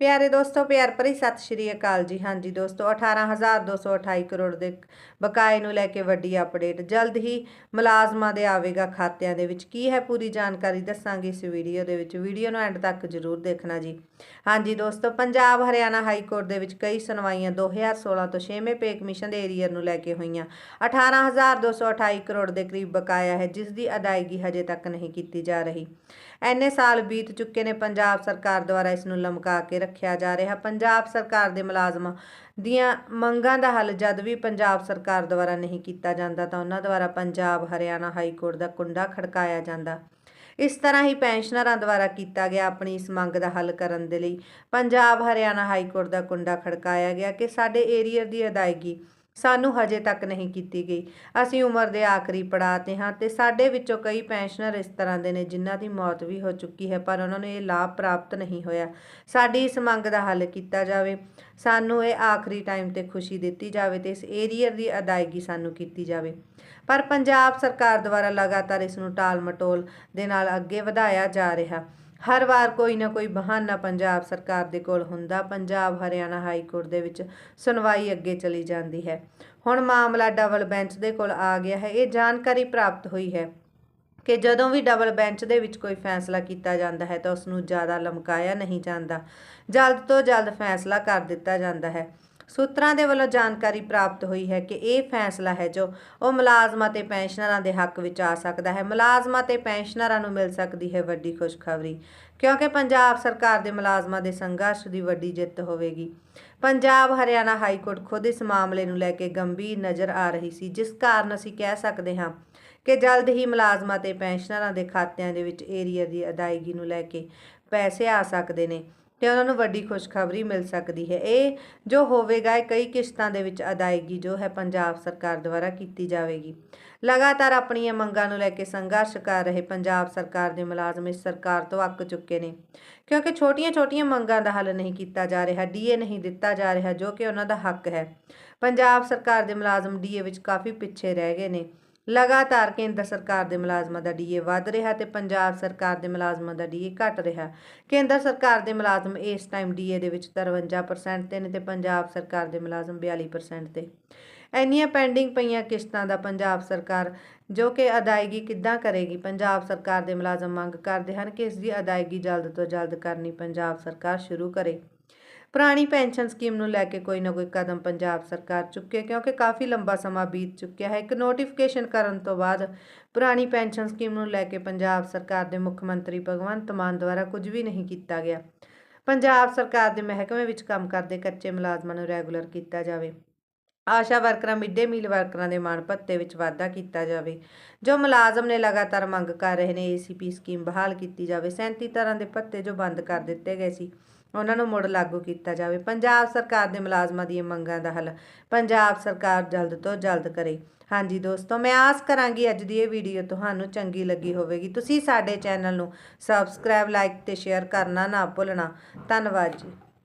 ਪਿਆਰੇ ਦੋਸਤੋ, ਪਿਆਰ ਭਰੀ ਸਤਿ ਸ਼੍ਰੀ ਅਕਾਲ ਜੀ। ਹਾਂਜੀ ਦੋਸਤੋ 18228 ਕਰੋੜ ਦੇ ਬਕਾਏ ਨੂੰ ਲੈ ਕੇ ਵੱਡੀ ਅਪਡੇਟ ਜਲਦ ਹੀ ਮੁਲਾਜ਼ਮਾਂ ਦੇ ਆਵੇਗਾ ਖਾਤਿਆਂ ਦੇ ਵਿੱਚ। ਕੀ ਹੈ ਪੂਰੀ ਜਾਣਕਾਰੀ ਦੱਸਾਂਗੇ ਇਸ ਵੀਡੀਓ ਦੇ ਵਿੱਚ। ਵੀਡੀਓ ਨੂੰ ਐਂਡ ਤੱਕ ਜ਼ਰੂਰ ਦੇਖਣਾ ਜੀ। ਹਾਂਜੀ ਦੋਸਤੋ, ਪੰਜਾਬ, ਹਰਿਆਣਾ ਹਾਈ ਕੋਰਟ ਦੇ ਵਿੱਚ ਕਈ ਸੁਣਵਾਈਆਂ 2016 ਤੋਂ 6ਵੇਂ ਪੇ ਕਮਿਸ਼ਨ ਦੇ ਏਰੀਅਰ ਨੂੰ ਲੈ ਕੇ ਹੋਈਆਂ। 18228 ਕਰੋੜ ਦੇ ਕਰੀਬ ਬਕਾਇਆ ਹੈ, ਜਿਸ ਦੀ ਅਦਾਇਗੀ ਹਜੇ ਤੱਕ ਨਹੀਂ ਕੀਤੀ ਜਾ ਰਹੀ। ਐਨੇ ਸਾਲ ਬੀਤ ਚੁੱਕੇ ਨੇ ਪੰਜਾਬ ਸਰਕਾਰ ਦੁਆਰਾ ਇਸ ਨੂੰ ਲਮਕਾ ਕੇ ਰੱਖਿਆ ਜਾ ਰਿਹਾ। ਪੰਜਾਬ ਸਰਕਾਰ ਦੇ ਮੁਲਾਜ਼ਮਾਂ ਦੀਆਂ ਮੰਗਾਂ ਦਾ ਹੱਲ ਜਦ ਵੀ ਪੰਜਾਬ ਸਰਕਾਰ ਦੁਆਰਾ ਨਹੀਂ ਕੀਤਾ ਜਾਂਦਾ ਤਾਂ ਉਹਨਾਂ ਦੁਆਰਾ ਪੰਜਾਬ, ਹਰਿਆਣਾ ਹਾਈ ਕੋਰਟ ਦਾ ਕੁੰਡਾ ਖੜਕਾਇਆ ਜਾਂਦਾ। ਇਸ ਤਰ੍ਹਾਂ ਹੀ ਪੈਨਸ਼ਨਰਾਂ ਦੁਆਰਾ ਕੀਤਾ ਗਿਆ ਆਪਣੀ ਇਸ ਮੰਗ ਦਾ ਹੱਲ ਕਰਨ ਦੇ ਲਈ ਪੰਜਾਬ, ਹਰਿਆਣਾ ਹਾਈ ਕੋਰਟ ਦਾ ਕੁੰਡਾ ਖੜਕਾਇਆ ਗਿਆ ਕਿ ਸਾਡੇ ਏਰੀਅਰ ਦੀ ਅਦਾਇਗੀ ਸਾਨੂੰ ਹਜੇ ਤੱਕ ਨਹੀਂ ਕੀਤੀ ਗਈ। ਅਸੀਂ ਉਮਰ ਦੇ ਆਖਰੀ ਪੜਾਅ ਤੇ ਹਾਂ ਤੇ ਸਾਡੇ ਵਿੱਚੋਂ ਕਈ ਪੈਨਸ਼ਨਰ ਇਸ ਤਰ੍ਹਾਂ ਦੇ ਨੇ ਜਿਨ੍ਹਾਂ ਦੀ ਮੌਤ ਵੀ ਹੋ ਚੁੱਕੀ ਹੈ, ਪਰ ਉਹਨਾਂ ਨੂੰ ਇਹ ਲਾਭ ਪ੍ਰਾਪਤ ਨਹੀਂ ਹੋਇਆ। ਸਾਡੀ ਇਸ ਮੰਗ ਦਾ ਹੱਲ ਕੀਤਾ ਜਾਵੇ, ਸਾਨੂੰ ਇਹ ਆਖਰੀ ਟਾਈਮ ਤੇ ਖੁਸ਼ੀ ਦਿੱਤੀ ਜਾਵੇ ਤੇ ਇਸ ਏਰੀਅਰ ਦੀ ਅਦਾਇਗੀ ਸਾਨੂੰ ਕੀਤੀ ਜਾਵੇ। ਪਰ ਪੰਜਾਬ ਸਰਕਾਰ ਦੁਆਰਾ ਲਗਾਤਾਰ ਇਸ ਨੂੰ ਟਾਲ ਮਟੋਲ ਦੇ ਨਾਲ ਅੱਗੇ ਵਧਾਇਆ ਜਾ ਰਿਹਾ। ਹਰ ਵਾਰ ਕੋਈ ਨਾ ਕੋਈ ਬਹਾਨਾ ਪੰਜਾਬ ਸਰਕਾਰ ਦੇ ਕੋਲ ਹੁੰਦਾ। ਪੰਜਾਬ, ਹਰਿਆਣਾ ਹਾਈ ਕੋਰਟ ਦੇ ਵਿੱਚ ਸੁਣਵਾਈ ਅੱਗੇ ਚਲੀ ਜਾਂਦੀ ਹੈ। ਹੁਣ ਮਾਮਲਾ ਡਬਲ ਬੈਂਚ ਦੇ ਕੋਲ ਆ ਗਿਆ ਹੈ। ਇਹ ਜਾਣਕਾਰੀ ਪ੍ਰਾਪਤ ਹੋਈ ਹੈ ਕਿ ਜਦੋਂ ਵੀ ਡਬਲ ਬੈਂਚ ਦੇ ਵਿੱਚ ਕੋਈ ਫੈਸਲਾ ਕੀਤਾ ਜਾਂਦਾ ਹੈ ਤਾਂ ਉਸ ਨੂੰ ਜ਼ਿਆਦਾ ਲਮਕਾਇਆ ਨਹੀਂ ਜਾਂਦਾ। ਜਲਦ ਤੋਂ ਜਲਦ ਫੈਸਲਾ ਕਰ ਦਿੱਤਾ ਜਾਂਦਾ ਹੈ। ਸੂਤਰਾਂ ਦੇ ਵੱਲੋਂ ਜਾਣਕਾਰੀ ਪ੍ਰਾਪਤ ਹੋਈ ਹੈ ਕਿ ਇਹ ਫੈਸਲਾ ਹੈ ਜੋ ਉਹ ਮੁਲਾਜ਼ਮਾਂ ਤੇ ਪੈਨਸ਼ਨਰਾਂ ਦੇ ਹੱਕ ਵਿੱਚ ਆ ਸਕਦਾ ਹੈ। ਮੁਲਾਜ਼ਮਾਂ ਤੇ ਪੈਨਸ਼ਨਰਾਂ ਨੂੰ ਮਿਲ ਸਕਦੀ ਹੈ ਵੱਡੀ ਖੁਸ਼ਖਬਰੀ, ਕਿਉਂਕਿ ਪੰਜਾਬ ਸਰਕਾਰ ਦੇ ਮੁਲਾਜ਼ਮਾਂ ਦੇ ਸੰਘਰਸ਼ ਦੀ ਵੱਡੀ ਜਿੱਤ ਹੋਵੇਗੀ। ਪੰਜਾਬ ਹਰਿਆਣਾ ਹਾਈ ਕੋਰਟ ਖੁਦ ਇਸ ਮਾਮਲੇ ਨੂੰ ਲੈ ਕੇ ਗੰਭੀਰ ਨਜ਼ਰ ਆ ਰਹੀ ਸੀ, ਜਿਸ ਕਾਰਨ ਅਸੀਂ ਕਹਿ ਸਕਦੇ ਹਾਂ ਕਿ ਜਲਦ ਹੀ ਮੁਲਾਜ਼ਮਾਂ ਤੇ ਪੈਨਸ਼ਨਰਾਂ ਦੇ ਖਾਤਿਆਂ ਦੇ ਵਿੱਚ ਏਰੀਆ ਦੀ ਅਦਾਇਗੀ ਨੂੰ ਲੈ ਕੇ ਪੈਸੇ ਆ ਸਕਦੇ ਨੇ। ਤੇ ਉਹਨਾਂ ਨੂੰ ਵੱਡੀ ਖੁਸ਼ਖਬਰੀ ਮਿਲ ਸਕਦੀ ਹੈ। ਇਹ ਜੋ ਹੋਵੇਗਾ, ਇਹ ਕਈ ਕਿਸ਼ਤਾਂ ਦੇ ਵਿੱਚ ਅਦਾਇਗੀ ਜੋ ਹੈ ਪੰਜਾਬ ਸਰਕਾਰ ਦੁਆਰਾ ਕੀਤੀ ਜਾਵੇਗੀ। ਲਗਾਤਾਰ ਆਪਣੀਆਂ ਮੰਗਾਂ ਨੂੰ ਲੈ ਕੇ ਸੰਘਰਸ਼ ਕਰ ਰਹੇ ਪੰਜਾਬ ਸਰਕਾਰ ਦੇ ਮੁਲਾਜ਼ਮ ਇਸ ਸਰਕਾਰ ਤੋਂ ਅੱਕ ਚੁੱਕੇ ਨੇ, ਕਿਉਂਕਿ ਛੋਟੀਆਂ-ਛੋਟੀਆਂ ਮੰਗਾਂ ਦਾ ਹੱਲ ਨਹੀਂ ਕੀਤਾ ਜਾ ਰਿਹਾ, ਡੀਏ ਨਹੀਂ ਦਿੱਤਾ ਜਾ ਰਿਹਾ ਜੋ ਕਿ ਉਹਨਾਂ ਦਾ ਹੱਕ ਹੈ। ਪੰਜਾਬ ਸਰਕਾਰ ਦੇ ਮੁਲਾਜ਼ਮ ਡੀਏ ਵਿੱਚ ਕਾਫੀ ਪਿੱਛੇ ਰਹਿ ਗਏ ਨੇ। ਲਗਾਤਾਰ ਕੇਂਦਰ ਸਰਕਾਰ ਦੇ ਮੁਲਾਜ਼ਮਾਂ ਦਾ ਡੀਏ ਵੱਧ ਰਿਹਾ ਤੇ ਪੰਜਾਬ ਸਰਕਾਰ ਦੇ ਮੁਲਾਜ਼ਮਾਂ ਦਾ ਡੀਏ ਘਟ ਰਿਹਾ। ਕੇਂਦਰ ਸਰਕਾਰ ਦੇ ਮੁਲਾਜ਼ਮ ਇਸ ਟਾਈਮ ਡੀਏ ਦੇ ਵਿੱਚ 53% ਤੇ ਨੇ ਤੇ ਪੰਜਾਬ ਸਰਕਾਰ ਦੇ ਮੁਲਾਜ਼ਮ 42% ਤੇ। ਇੰਨੀਆਂ ਪੈਂਡਿੰਗ ਪਈਆਂ ਕਿਸ਼ਤਾਂ ਦਾ ਪੰਜਾਬ ਸਰਕਾਰ ਜੋ ਕਿ ਅਦਾਇਗੀ ਕਿੱਦਾਂ ਕਰੇਗੀ? ਪੰਜਾਬ ਸਰਕਾਰ ਦੇ ਮੁਲਾਜ਼ਮ ਮੰਗ ਕਰਦੇ ਹਨ ਕਿ ਇਸ ਦੀ ਅਦਾਇਗੀ ਜਲਦ ਤੋਂ ਜਲਦ ਕਰਨੀ ਪੰਜਾਬ ਸਰਕਾਰ ਸ਼ੁਰੂ ਕਰੇ। ਪੁਰਾਣੀ ਪੈਨਸ਼ਨ ਸਕੀਮ ਨੂੰ ਲੈ ਕੇ ਕੋਈ ਨਾ ਕੋਈ ਕਦਮ ਪੰਜਾਬ ਸਰਕਾਰ ਚੁੱਕੇ ਕਿਉਂਕਿ ਕਾਫੀ ਲੰਬਾ ਸਮਾਂ ਬੀਤ ਚੁੱਕਿਆ ਹੈ। ਇੱਕ ਨੋਟੀਫਿਕੇਸ਼ਨ ਕਰਨ ਤੋਂ ਬਾਅਦ ਪੁਰਾਣੀ ਪੈਨਸ਼ਨ ਸਕੀਮ ਨੂੰ ਲੈ ਕੇ ਪੰਜਾਬ ਸਰਕਾਰ ਦੇ ਮੁੱਖ ਮੰਤਰੀ ਭਗਵੰਤ ਮਾਨ ਦੁਆਰਾ ਕੁਝ ਵੀ ਨਹੀਂ ਕੀਤਾ ਗਿਆ। ਪੰਜਾਬ ਸਰਕਾਰ ਦੇ ਮਹਿਕਮੇ ਵਿੱਚ ਕੰਮ ਕਰਦੇ ਕੱਚੇ ਮੁਲਾਜ਼ਮਾਂ ਨੂੰ ਰੈਗੂਲਰ ਕੀਤਾ ਜਾਵੇ। ਆਸ਼ਾ ਵਰਕਰਾਂ ਮਿੱਡੇ ਮੀਲ ਵਰਕਰਾਂ ਦੇ ਮਾਣ ਭੱਤੇ ਵਿੱਚ ਵਾਧਾ ਕੀਤਾ ਜਾਵੇ। ਜੋ ਮੁਲਾਜ਼ਮ ਨੇ ਲਗਾਤਾਰ ਮੰਗ ਕਰ ਰਹੇ ਨੇ ਏਸੀਪੀ ਸਕੀਮ ਬਹਾਲ ਕੀਤੀ ਜਾਵੇ। 37 ਤਰ੍ਹਾਂ ਦੇ ਭੱਤੇ ਜੋ ਬੰਦ ਕਰ ਦਿੱਤੇ ਗਏ ਸੀ। ਉਹਨਾਂ ਨੂੰ ਮੁੜ ਲਾਗੂ ਕੀਤਾ ਜਾਵੇ। ਪੰਜਾਬ ਸਰਕਾਰ ਦੇ ਮੁਲਾਜ਼ਮਾਂ ਦੀਆਂ ਮੰਗਾਂ ਦਾ ਹੱਲ। ਪੰਜਾਬ ਸਰਕਾਰ ਜਲਦ ਤੋਂ ਜਲਦ ਕਰੇ। ਹਾਂਜੀ ਦੋਸਤੋ, ਮੈਂ ਆਸ ਕਰਾਂਗੀ ਅੱਜ ਦੀ ਇਹ ਵੀਡੀਓ ਤੁਹਾਨੂੰ ਚੰਗੀ ਲੱਗੀ ਹੋਵੇਗੀ। ਤੁਸੀਂ ਸਾਡੇ ਚੈਨਲ ਨੂੰ ਸਬਸਕ੍ਰਾਈਬ ਲਾਈਕ ਤੇ ਸ਼ੇਅਰ ਕਰਨਾ ਨਾ ਭੁੱਲਣਾ। ਧੰਨਵਾਦ ਜੀ।